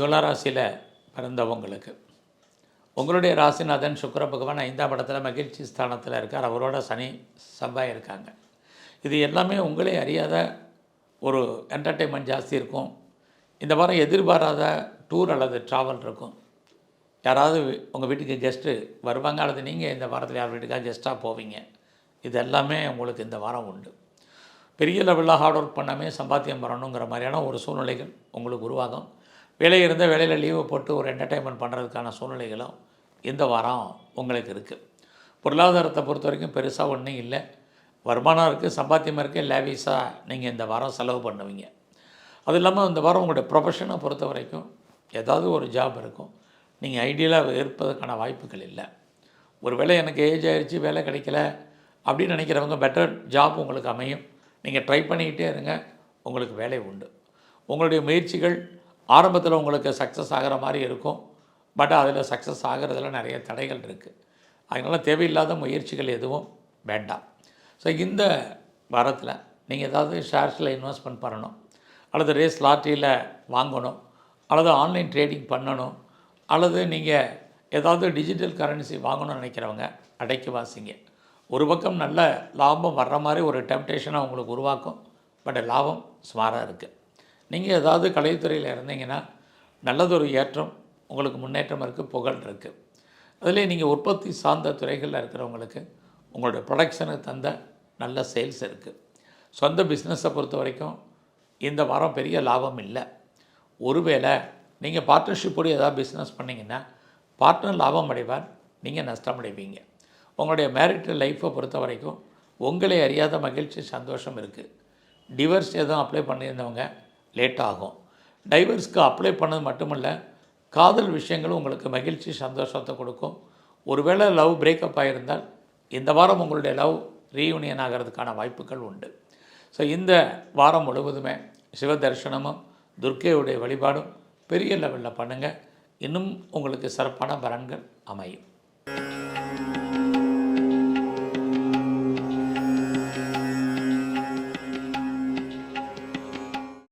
துளராசியில் பிறந்தவங்களுக்கு. உங்களுடைய ராசிநாதன் சுக்கர பகவான் ஐந்தாம் இடத்துல மகிழ்ச்சி ஸ்தானத்தில் இருக்கார். அவரோட சனி செவ்வாய் இருக்காங்க. இது எல்லாமே உங்களே அறியாத ஒரு என்டர்டெயின்மெண்ட் ஜாஸ்தி இருக்கும். இந்த வாரம் எதிர்பாராத டூர் அல்லது ட்ராவல் இருக்கும். யாராவது உங்கள் வீட்டுக்கு கெஸ்ட்டு வருவாங்க அல்லது நீங்கள் இந்த வாரத்தில் யார் வீட்டுக்காக கெஸ்ட்டாக போவீங்க. இது எல்லாமே உங்களுக்கு இந்த வாரம் உண்டு. பெரிய லெவலில் ஹார்ட் ஒர்க் பண்ணாமே சம்பாத்தியம் வரணுங்கிற மாதிரியான ஒரு சூழ்நிலைகள் உங்களுக்கு உருவாகும். வேலை இருந்தால் வேலையில் லீவை போட்டு ஒரு என்டர்டைன்மெண்ட் பண்ணுறதுக்கான சூழ்நிலைகளும் இந்த வாரம் உங்களுக்கு இருக்குது பொருளாதாரத்தை பொறுத்த வரைக்கும் பெருசாக ஒன்றும் இல்லை. வருமானம் இருக்குது சம்பாத்தியம் இருக்குது லேவிஸாக நீங்கள் இந்த வாரம் செலவு பண்ணுவீங்க. அது இல்லாமல் இந்த வாரம் உங்களுடைய ப்ரொஃபஷனை பொறுத்த வரைக்கும் ஏதாவது ஒரு ஜாப் இருக்கும். நீங்கள் ஐடியலாக இருப்பதற்கான வாய்ப்புகள் இல்லை. ஒருவேளை எனக்கு ஏஜ் ஆகிடுச்சி வேலை கிடைக்கல அப்படின்னு நினைக்கிறவங்க பெட்டர் ஜாப் உங்களுக்கு அமையும். நீங்கள் ட்ரை பண்ணிக்கிட்டே இருங்க உங்களுக்கு வேலை உண்டு. உங்களுடைய முயற்சிகள் ஆரம்பத்தில் உங்களுக்கு சக்ஸஸ் ஆகிற மாதிரி இருக்கும். பட் அதில் சக்ஸஸ் ஆகிறதுல நிறைய தடைகள் இருக்குது அதனால் தேவையில்லாத முயற்சிகள் எதுவும் வேண்டாம். ஸோ இந்த வாரத்தில் நீங்கள் ஏதாவது ஷேர்ஸில் இன்வெஸ்ட்மெண்ட் பண்ணணும். அல்லது ரேஸ் லாட்டரியில் வாங்கணும். அல்லது ஆன்லைன் ட்ரேடிங் பண்ணணும். அல்லது நீங்கள் ஏதாவது டிஜிட்டல் கரன்சி வாங்கணும்னு நினைக்கிறவங்க அடைக்கி வாசிங்க. ஒரு பக்கம் நல்ல லாபம் வர்ற மாதிரி ஒரு டெம்டேஷனை உங்களுக்கு உருவாக்கும். பட் லாபம் சுமாராக இருக்குது நீங்கள் ஏதாவது கலைத்துறையில் இருந்தீங்கன்னா நல்லதொரு ஏற்றம் உங்களுக்கு முன்னேற்றம் இருக்குது புகழ் இருக்குது அதிலே நீங்கள் உற்பத்தி சார்ந்த துறைகளில் இருக்கிறவங்களுக்கு உங்களுடைய ப்ரொடக்ஷனுக்கு தந்த நல்ல சேல்ஸ் இருக்குது சொந்த பிஸ்னஸை பொறுத்த வரைக்கும் இந்த வாரம் பெரிய லாபம் இல்லை. ஒருவேளை நீங்கள் பார்ட்னர்ஷிப்போடு ஏதாவது பிஸ்னஸ் பண்ணிங்கன்னா பார்ட்னர் லாபம் அடைவார் நீங்கள் நஷ்டம் அடைவீங்க. உங்களுடைய மேரிட்டல் லைஃப்பை பொறுத்த வரைக்கும் உங்களை அறியாத மகிழ்ச்சி சந்தோஷம் இருக்குது டிவர்ஸ் எதுவும் அப்ளை பண்ணியிருந்தவங்க லேட் ஆகும் டைவர்ஸ்க்கு அப்ளை பண்ணது மட்டுமல்ல காதல் விஷயங்களும் உங்களுக்கு மகிழ்ச்சி சந்தோஷத்தை கொடுக்கும். ஒருவேளை லவ் பிரேக்கப் ஆகியிருந்தால் இந்த வாரம் உங்களுடைய லவ் ரீயூனியன் ஆகிறதுக்கான வாய்ப்புகள் உண்டு. ஸோ இந்த வாரம் முழுவதுமே சிவ தரிசனமும் துர்க்கையுடைய வழிபாடும் பெரிய லெவலில் பண்ணுங்கள் இன்னும் உங்களுக்கு சிறப்பான பலன்கள் அமையும்.